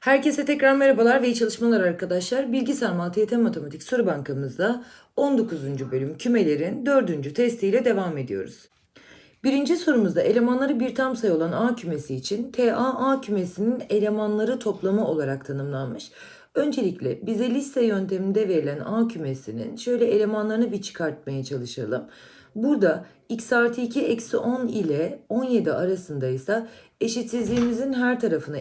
Herkese tekrar merhabalar ve iyi çalışmalar arkadaşlar. Bilgisayar Matematik Matematik Soru Bankamızda 19. bölüm kümelerin 4. testiyle devam ediyoruz. Birinci sorumuzda elemanları bir tam sayı olan A kümesi için TA A kümesinin elemanları toplamı olarak tanımlanmış. Öncelikle bize liste yönteminde verilen A kümesinin şöyle elemanlarını bir çıkartmaya çalışalım. Burada x artı 2 eksi 10 ile 17 arasındaysa eşitsizliğimizin her tarafına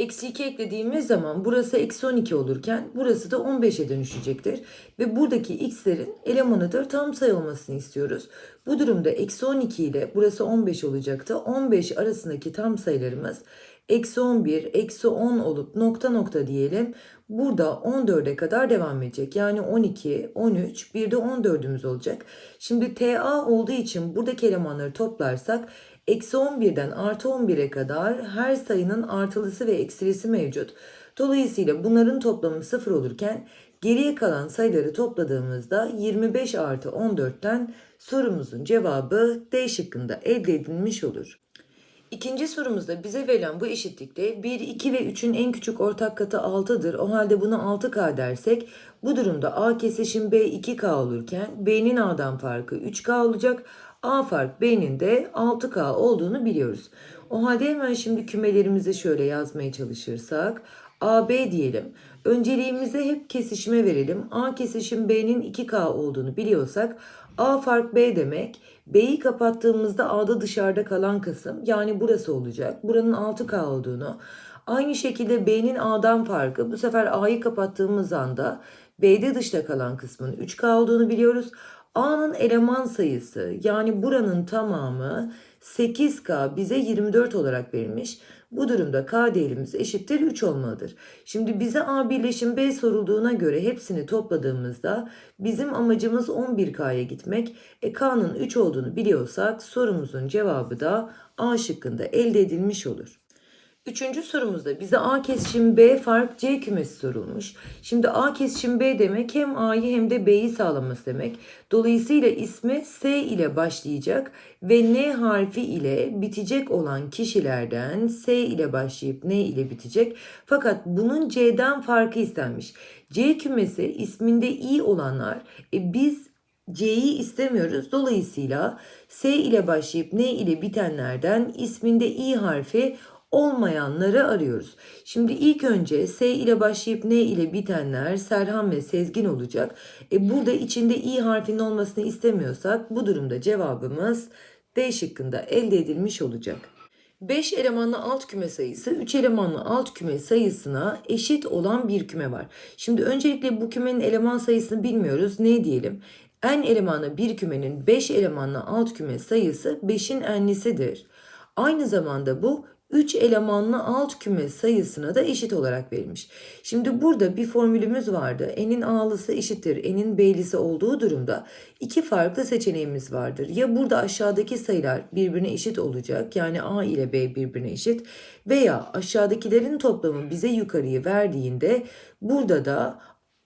Eksi 2 eklediğimiz zaman burası eksi 12 olurken burası da 15'e dönüşecektir. Ve buradaki x'lerin elemanıdır tam sayı olmasını istiyoruz. Bu durumda eksi 12 ile burası 15 olacaktı. 15 arasındaki tam sayılarımız eksi 11, eksi 10 olup nokta nokta diyelim. Burada 14'e kadar devam edecek. Yani 12, 13, bir de 14'ümüz olacak. Şimdi TA olduğu için buradaki elemanları toplarsak Eksi 11'den artı 11'e kadar her sayının artılısı ve eksilisi mevcut. Dolayısıyla bunların toplamı 0 olurken geriye kalan sayıları topladığımızda 25 artı 14'ten sorumuzun cevabı D şıkkında elde edilmiş olur. İkinci sorumuzda bize verilen bu eşitlikte 1, 2 ve 3'ün en küçük ortak katı 6'dır. O halde buna 6K dersek bu durumda A kesişim B 2K olurken B'nin A'dan farkı 3K olacak. A fark B'nin de 6K olduğunu biliyoruz. O halde hemen şimdi kümelerimizi şöyle yazmaya çalışırsak AB diyelim. Önceliğimizi hep kesişime verelim. A kesişim B'nin 2K olduğunu biliyorsak A fark B demek. B'yi kapattığımızda A'da dışarıda kalan kısım yani burası olacak. Buranın 6K olduğunu. Aynı şekilde B'nin A'dan farkı bu sefer A'yı kapattığımız anda B'de dışta kalan kısmın 3K olduğunu biliyoruz. A'nın eleman sayısı yani buranın tamamı 8K bize 24 olarak verilmiş. Bu durumda K değerimiz eşittir 3 olmalıdır. Şimdi bize A birleşim B sorulduğuna göre hepsini topladığımızda bizim amacımız 11K'ya gitmek. E K'nın 3 olduğunu biliyorsak sorumuzun cevabı da A şıkkında elde edilmiş olur. Üçüncü sorumuzda bize A kesişim B fark C kümesi sorulmuş. Şimdi A kesişim B demek hem A'yı hem de B'yi sağlaması demek. Dolayısıyla ismi S ile başlayacak ve N harfi ile bitecek olan kişilerden S ile başlayıp N ile bitecek. Fakat bunun C'den farkı istenmiş. C kümesi isminde i olanlar e biz C'yi istemiyoruz. Dolayısıyla S ile başlayıp N ile bitenlerden isminde i harfi olmayanları arıyoruz. Şimdi ilk önce S ile başlayıp N ile bitenler Serhan ve Sezgin olacak. E burada içinde i harfinin olmasını istemiyorsak bu durumda cevabımız D şıkkında elde edilmiş olacak. 5 elemanlı alt küme sayısı 3 elemanlı alt küme sayısına eşit olan bir küme var. Şimdi öncelikle bu kümenin eleman sayısını bilmiyoruz. Ne diyelim? En elemanlı bir kümenin 5 elemanlı alt küme sayısı 5'in enlisidir. Aynı zamanda bu 3 elemanlı alt küme sayısına da eşit olarak verilmiş. Şimdi burada bir formülümüz vardı. N'in A'lısı eşittir N'in B'lisi olduğu durumda iki farklı seçeneğimiz vardır. Ya burada aşağıdaki sayılar birbirine eşit olacak yani A ile B birbirine eşit veya aşağıdakilerin toplamı bize yukarıyı verdiğinde burada da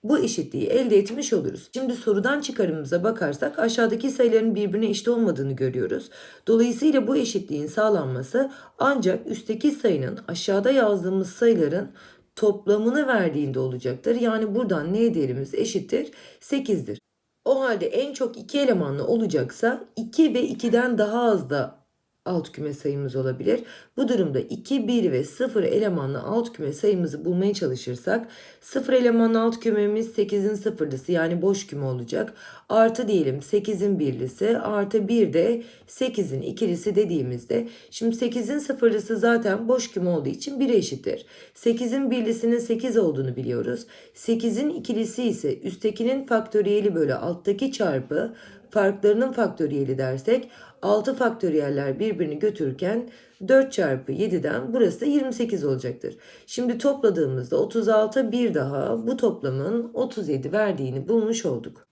bu eşitliği elde etmiş oluruz. Şimdi sorudan çıkarımımıza bakarsak aşağıdaki sayıların birbirine eşit olmadığını görüyoruz. Dolayısıyla bu eşitliğin sağlanması ancak üstteki sayının aşağıda yazdığımız sayıların toplamını verdiğinde olacaktır. Yani buradan n değerimiz eşittir 8'dir. O halde en çok 2 elemanlı olacaksa 2 ve 2'den daha az da alt küme sayımız olabilir. Bu durumda 2, 1 ve 0 elemanlı alt küme sayımızı bulmaya çalışırsak 0 elemanlı alt kümemiz 8'in sıfırlısı yani boş küme olacak. Artı diyelim 8'in birlisi artı 1 de 8'in ikilisi dediğimizde şimdi 8'in sıfırlısı zaten boş küme olduğu için 1'e eşittir. 8'in birlisinin 8 olduğunu biliyoruz. 8'in ikilisi ise üsttekinin faktöriyeli bölü alttaki çarpı farklarının faktöriyeli dersek 6 faktöriyeller birbirini götürürken 4 çarpı 7'den burası da 28 olacaktır. Şimdi topladığımızda 36 bir daha bu toplamın 37 verdiğini bulmuş olduk.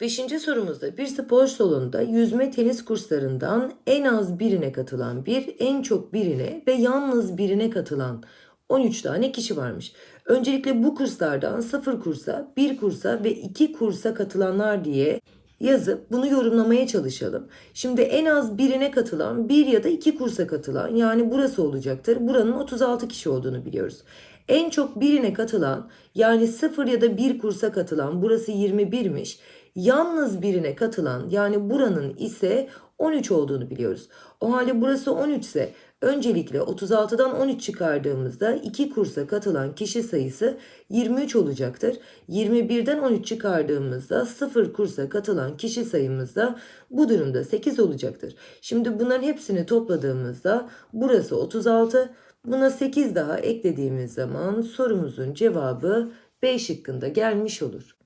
Beşinci sorumuzda bir spor salonunda yüzme tenis kurslarından en az birine katılan bir, en çok birine ve yalnız birine katılan 13 tane kişi varmış. Öncelikle bu kurslardan 0 kursa, 1 kursa ve 2 kursa katılanlar diye yazıp bunu yorumlamaya çalışalım. Şimdi en az birine katılan, bir ya da iki kursa katılan yani burası olacaktır. Buranın 36 kişi olduğunu biliyoruz. En çok birine katılan yani 0 ya da 1 kursa katılan burası 21'miş. Yalnız birine katılan yani buranın ise 13 olduğunu biliyoruz. O halde burası 13 ise öncelikle 36'dan 13 çıkardığımızda 2 kursa katılan kişi sayısı 23 olacaktır. 21'den 13 çıkardığımızda 0 kursa katılan kişi sayımız da bu durumda 8 olacaktır. Şimdi bunların hepsini topladığımızda burası 36. Buna 8 daha eklediğimiz zaman sorumuzun cevabı B şıkkında gelmiş olur.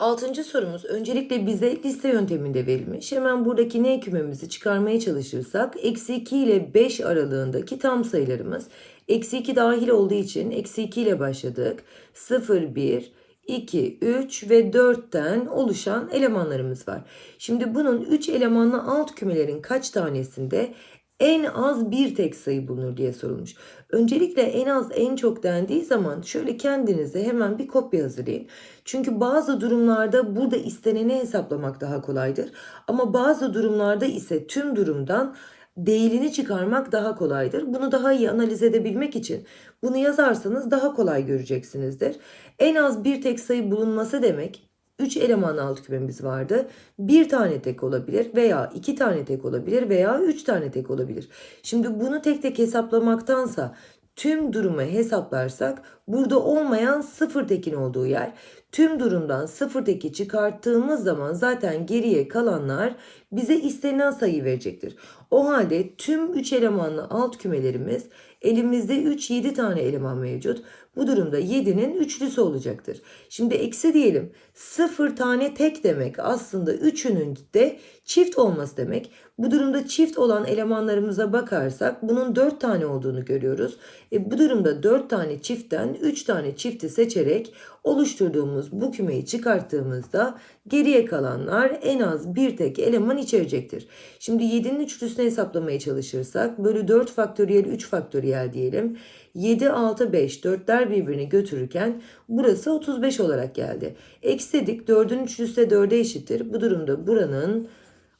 Altıncı sorumuz öncelikle bize liste yönteminde verilmiş. Hemen buradaki n kümemizi çıkarmaya çalışırsak eksi 2 ile 5 aralığındaki tam sayılarımız. Eksi 2 dahil olduğu için eksi 2 ile başladık. 0, 1, 2, 3 ve 4'ten oluşan elemanlarımız var. Şimdi bunun 3 elemanlı alt kümelerin kaç tanesinde en az bir tek sayı bulunur diye sorulmuş. Öncelikle en az en çok dendiği zaman şöyle kendinize hemen bir kopya hazırlayın. Çünkü bazı durumlarda burada isteneni hesaplamak daha kolaydır. Ama bazı durumlarda ise tüm durumdan değilini çıkarmak daha kolaydır. Bunu daha iyi analiz edebilmek için bunu yazarsanız daha kolay göreceksinizdir. En az bir tek sayı bulunması demek 3 elemanlı alt kümemiz vardı. Bir tane tek olabilir veya iki tane tek olabilir veya üç tane tek olabilir. Şimdi bunu tek tek hesaplamaktansa tüm durumu hesaplarsak burada olmayan sıfır tekin olduğu yer tüm durumdan sıfır teki çıkarttığımız zaman zaten geriye kalanlar bize istenilen sayı verecektir. O halde tüm 3 elemanlı alt kümelerimiz elimizde 3 7 tane eleman mevcut. Bu durumda 7'nin üçlüsü olacaktır. Şimdi eksi diyelim 0 tane tek demek aslında 3'ünün de çift olması demek. Bu durumda çift olan elemanlarımıza bakarsak bunun 4 tane olduğunu görüyoruz. E, bu durumda 4 tane çiftten 3 tane çifti seçerek oluşturduğumuz bu kümeyi çıkarttığımızda geriye kalanlar en az bir tek eleman içerecektir. Şimdi 7'nin üçlüsünü hesaplamaya çalışırsak bölü 4 faktöriyel 3 faktöriyel diyelim. 7, 6, 5 dörtler birbirini götürürken burası 35 olarak geldi. Eksedik 4'ün üçlüsü de 4'e eşittir. Bu durumda buranın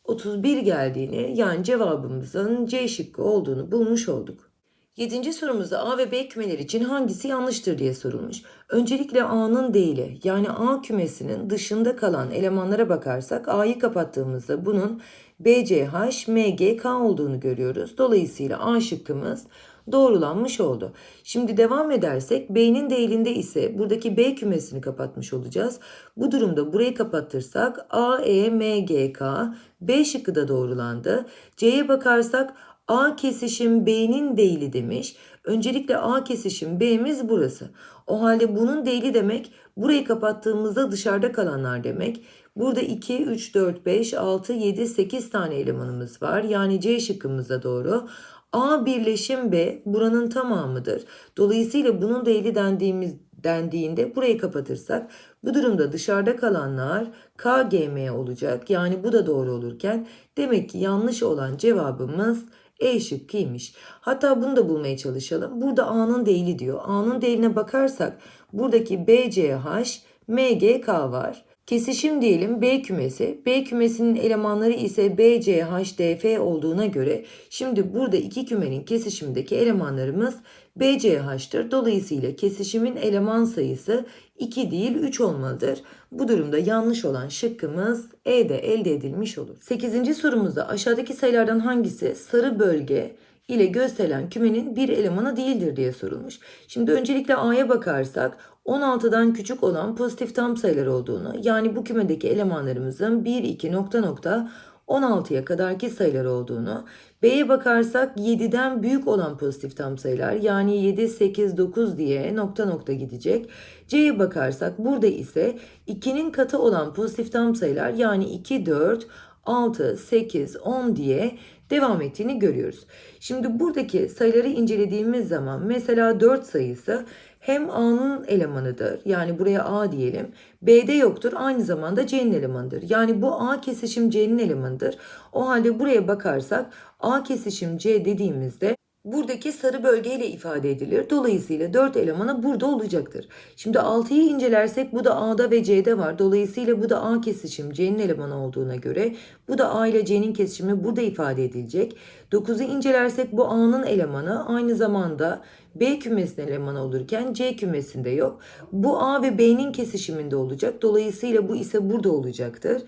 31 geldiğini yani cevabımızın C şıkkı olduğunu bulmuş olduk. Yedinci sorumuzda A ve B kümeler için hangisi yanlıştır diye sorulmuş. Öncelikle A'nın değili yani A kümesinin dışında kalan elemanlara bakarsak A'yı kapattığımızda bunun BCH, MGK olduğunu görüyoruz. Dolayısıyla A şıkkımız doğrulanmış oldu. Şimdi devam edersek B'nin değilinde ise buradaki B kümesini kapatmış olacağız. Bu durumda burayı kapatırsak A, E, M, G, K, B şıkkı da doğrulandı. C'ye bakarsak A kesişim B'nin değili demiş. Öncelikle A kesişim B'miz burası. O halde bunun değili demek burayı kapattığımızda dışarıda kalanlar demek. Burada 2, 3, 4, 5, 6, 7, 8 tane elemanımız var. Yani C şıkkımız da doğru. A birleşim B buranın tamamıdır. Dolayısıyla bunun değili dendiğimiz dendiğinde burayı kapatırsak bu durumda dışarıda kalanlar KGM olacak. Yani bu da doğru olurken demek ki yanlış olan cevabımız E şıkkıymış. Hatta bunu da bulmaya çalışalım. Burada A'nın değili diyor. A'nın değiline bakarsak buradaki BCH, MGK var. Kesişim diyelim B kümesi. B kümesinin elemanları ise B, C, H, D, F olduğuna göre şimdi burada iki kümenin kesişimindeki elemanlarımız B, C, H'tır. Dolayısıyla kesişimin eleman sayısı 2 değil 3 olmalıdır. Bu durumda yanlış olan şıkkımız E'de elde edilmiş olur. 8. sorumuzda aşağıdaki sayılardan hangisi sarı bölge ile gösterilen kümenin bir elemanı değildir diye sorulmuş. Şimdi öncelikle A'ya bakarsak 16'dan küçük olan pozitif tam sayılar olduğunu yani bu kümedeki elemanlarımızın 1, 2 nokta nokta 16'ya kadarki sayılar olduğunu, B'ye bakarsak 7'den büyük olan pozitif tam sayılar yani 7, 8, 9 diye nokta nokta gidecek. C'ye bakarsak burada ise 2'nin katı olan pozitif tam sayılar yani 2, 4, 6, 8, 10 diye devam ettiğini görüyoruz. Şimdi buradaki sayıları incelediğimiz zaman mesela 4 sayısı hem A'nın elemanıdır. Yani buraya A diyelim. B'de yoktur. Aynı zamanda C'nin elemanıdır. Yani bu A kesişim C'nin elemanıdır. O halde buraya bakarsak A kesişim C dediğimizde buradaki sarı bölgeyle ifade edilir. Dolayısıyla 4 elemanı burada olacaktır. Şimdi 6'yı incelersek bu da A'da ve C'de var. Dolayısıyla bu da A kesişim C'nin elemanı olduğuna göre bu da A ile C'nin kesişimi burada ifade edilecek. 9'u incelersek bu A'nın elemanı aynı zamanda B kümesinin elemanı olurken C kümesinde yok. Bu A ve B'nin kesişiminde olacak. Dolayısıyla bu ise burada olacaktır.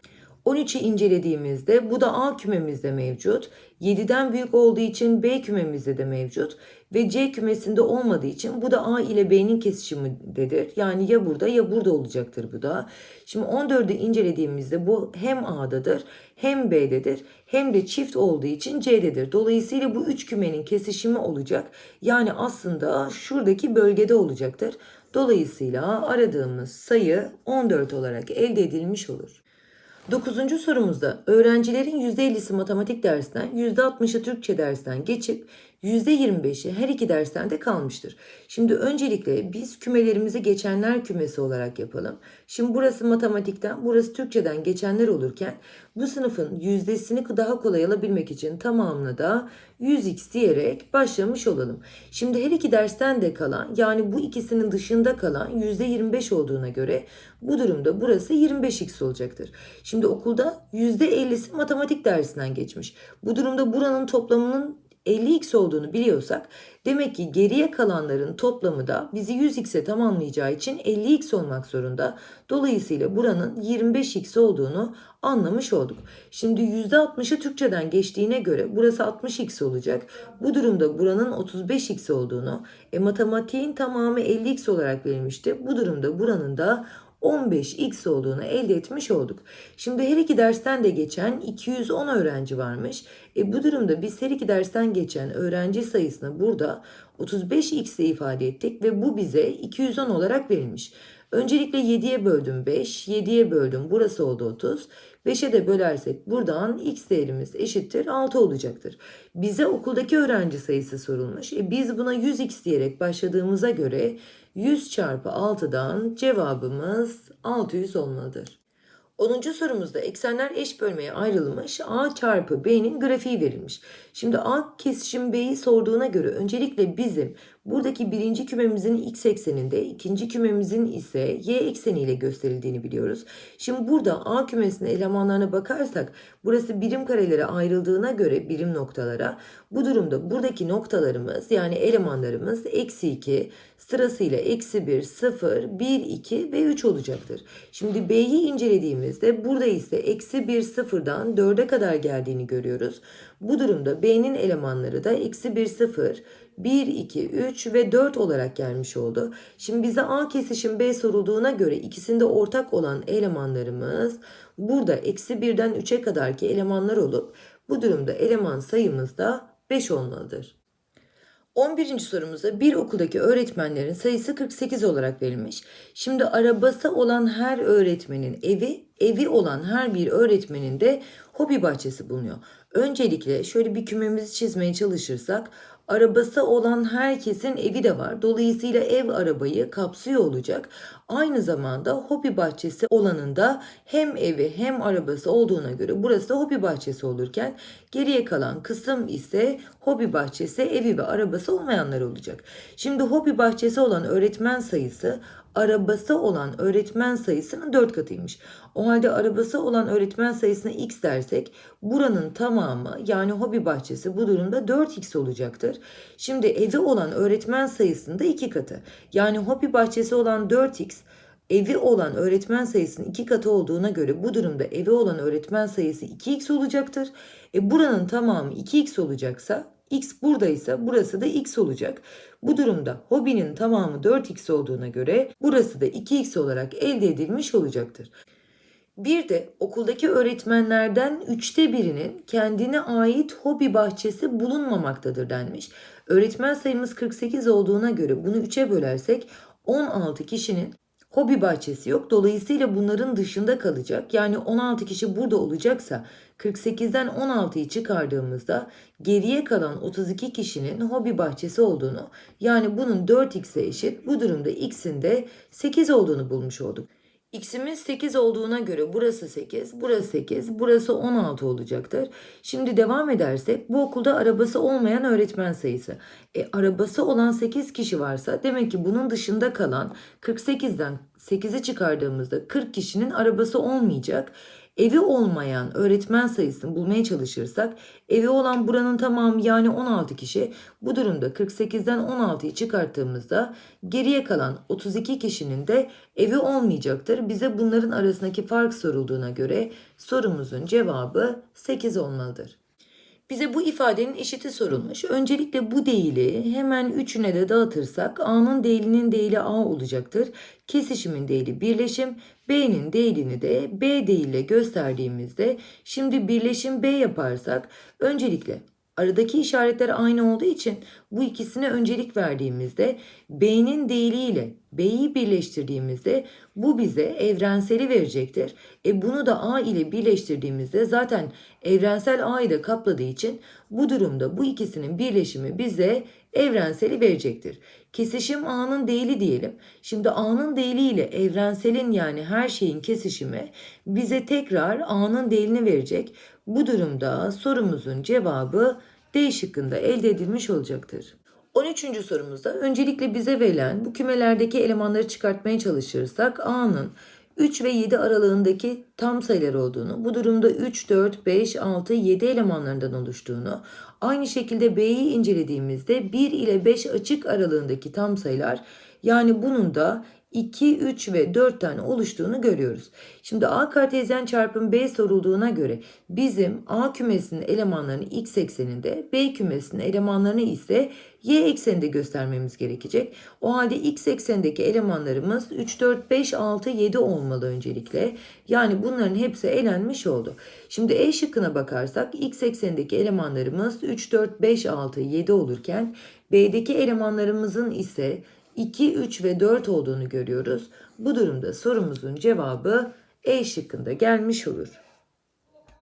13'ü incelediğimizde bu da A kümemizde mevcut. 7'den büyük olduğu için B kümemizde de mevcut. Ve C kümesinde olmadığı için bu da A ile B'nin kesişimindedir. Yani ya burada ya burada olacaktır bu da. Şimdi 14'ü incelediğimizde bu hem A'dadır hem B'dedir hem de çift olduğu için C'dedir. Dolayısıyla bu üç kümenin kesişimi olacak. Yani aslında şuradaki bölgede olacaktır. Dolayısıyla aradığımız sayı 14 olarak elde edilmiş olur. Dokuzuncu sorumuzda öğrencilerin %50'si matematik dersinden, %60'ı Türkçe dersinden geçip %25'i her iki dersten de kalmıştır. Şimdi öncelikle biz kümelerimizi geçenler kümesi olarak yapalım. Şimdi burası matematikten, burası Türkçeden geçenler olurken bu sınıfın yüzdesini daha kolay alabilmek için tamamını da 100x diyerek başlamış olalım. Şimdi her iki dersten de kalan yani bu ikisinin dışında kalan %25 olduğuna göre bu durumda burası 25x olacaktır. Şimdi okulda %50'si matematik dersinden geçmiş. Bu durumda buranın toplamının 50x olduğunu biliyorsak demek ki geriye kalanların toplamı da bizi 100x'e tamamlayacağı için 50x olmak zorunda. Dolayısıyla buranın 25x olduğunu anlamış olduk. Şimdi %60'ı Türkçeden geçtiğine göre burası 60x olacak. Bu durumda buranın 35x olduğunu, e, matematiğin tamamı 50x olarak verilmişti. Bu durumda buranın da 15x olduğunu elde etmiş olduk. Şimdi her iki dersten de geçen 210 öğrenci varmış. E bu durumda biz her iki dersten geçen öğrenci sayısını burada 35x ile ifade ettik ve bu bize 210 olarak verilmiş. Öncelikle 7'ye böldüm 5, 7'ye böldüm burası oldu 30. 5'e de bölersek buradan x değerimiz eşittir 6 olacaktır. Bize okuldaki öğrenci sayısı sorulmuş. E biz buna 100x diyerek başladığımıza göre 100 çarpı 6'dan cevabımız 600 olmalıdır. 10. sorumuzda eksenler eş bölmeye ayrılmış A çarpı B'nin grafiği verilmiş. Şimdi A kesişim B'yi sorduğuna göre öncelikle bizim buradaki birinci kümemizin x ekseninde ikinci kümemizin ise y ekseniyle gösterildiğini biliyoruz. Şimdi burada A kümesinin elemanlarına bakarsak burası birim karelere ayrıldığına göre birim noktalara bu durumda buradaki noktalarımız yani elemanlarımız eksi 2 sırasıyla eksi 1, 0, 1, 2 ve 3 olacaktır. Şimdi B'yi incelediğimizde burada ise eksi 1, 0'dan 4'e kadar geldiğini görüyoruz. Bu durumda B'nin elemanları da eksi 1, 0, 1, 2, 3 ve 4 olarak gelmiş oldu. Şimdi bize A kesişim B sorulduğuna göre ikisinde ortak olan elemanlarımız burada eksi 1'den 3'e kadarki elemanlar olup bu durumda eleman sayımız da 5 olmalıdır. 11. sorumuzda bir okuldaki öğretmenlerin sayısı 48 olarak verilmiş. Şimdi arabası olan her öğretmenin evi, evi olan her bir öğretmenin de hobi bahçesi bulunuyor. Öncelikle şöyle bir kümemizi çizmeye çalışırsak arabası olan herkesin evi de var. Dolayısıyla ev arabayı kapsıyor olacak. Aynı zamanda hobi bahçesi olanında hem evi hem arabası olduğuna göre burası da hobi bahçesi olurken geriye kalan kısım ise hobi bahçesi, evi ve arabası olmayanlar olacak. Şimdi hobi bahçesi olan öğretmen sayısı arabası olan öğretmen sayısının 4 katıymış. O halde arabası olan öğretmen sayısına x dersek buranın tamamı yani hobi bahçesi bu durumda 4x olacaktır. Şimdi evi olan öğretmen sayısının da 2 katı. Yani hobi bahçesi olan 4x evi olan öğretmen sayısının 2 katı olduğuna göre bu durumda evi olan öğretmen sayısı 2x olacaktır. E buranın tamamı 2x olacaksa x buradaysa burası da x olacak. Bu durumda hobinin tamamı 4x olduğuna göre burası da 2x olarak elde edilmiş olacaktır. Bir de okuldaki öğretmenlerden üçte birinin kendine ait hobi bahçesi bulunmamaktadır denmiş. Öğretmen sayımız 48 olduğuna göre bunu 3'e bölersek 16 kişinin hobi bahçesi yok. Dolayısıyla bunların dışında kalacak. Yani 16 kişi burada olacaksa 48'den 16'yı çıkardığımızda geriye kalan 32 kişinin hobi bahçesi olduğunu yani bunun 4x'e eşit bu durumda x'in de 8 olduğunu bulmuş olduk. X'imiz 8 olduğuna göre burası 8, burası 8, burası 16 olacaktır. Şimdi devam edersek bu okulda arabası olmayan öğretmen sayısı. E, arabası olan 8 kişi varsa demek ki bunun dışında kalan 48'den 8'i çıkardığımızda 40 kişinin arabası olmayacak. Evi olmayan öğretmen sayısını bulmaya çalışırsak evi olan buranın tamamı yani 16 kişi bu durumda 48'den 16'yı çıkarttığımızda geriye kalan 32 kişinin de evi olmayacaktır. Bize bunların arasındaki fark sorulduğuna göre sorumuzun cevabı 8 olmalıdır. Bize bu ifadenin eşiti sorulmuş. Öncelikle bu değili hemen üçüne de dağıtırsak A'nın değilinin değili A olacaktır. Kesişimin değili birleşim, B'nin değilini de B değille gösterdiğimizde şimdi birleşim B yaparsak öncelikle aradaki işaretler aynı olduğu için bu ikisine öncelik verdiğimizde B'nin değiliyle B'yi birleştirdiğimizde bu bize evrenseli verecektir. E bunu da A ile birleştirdiğimizde zaten evrensel A'yı da kapladığı için bu durumda bu ikisinin birleşimi bize evrenseli verecektir. Kesişim A'nın değili diyelim. Şimdi A'nın değili ile evrenselin yani her şeyin kesişimi bize tekrar A'nın değilini verecek. Bu durumda sorumuzun cevabı D şıkkında elde edilmiş olacaktır. 13. sorumuzda öncelikle bize verilen bu kümelerdeki elemanları çıkartmaya çalışırsak A'nın 3 ve 7 aralığındaki tam sayılar olduğunu, bu durumda 3, 4, 5, 6, 7 elemanlarından oluştuğunu, aynı şekilde B'yi incelediğimizde 1 ile 5 açık aralığındaki tam sayılar yani bunun da 2, 3 ve 4 tane oluştuğunu görüyoruz. Şimdi A kartezyen çarpım B sorulduğuna göre bizim A kümesinin elemanlarını x ekseninde, B kümesinin elemanlarını ise y ekseninde göstermemiz gerekecek. O halde x eksenindeki elemanlarımız 3, 4, 5, 6, 7 olmalı öncelikle. Yani bunların hepsi elenmiş oldu. Şimdi E şıkkına bakarsak x eksenindeki elemanlarımız 3, 4, 5, 6, 7 olurken B'deki elemanlarımızın ise 2, 3 ve 4 olduğunu görüyoruz. Bu durumda sorumuzun cevabı E şıkkında gelmiş olur.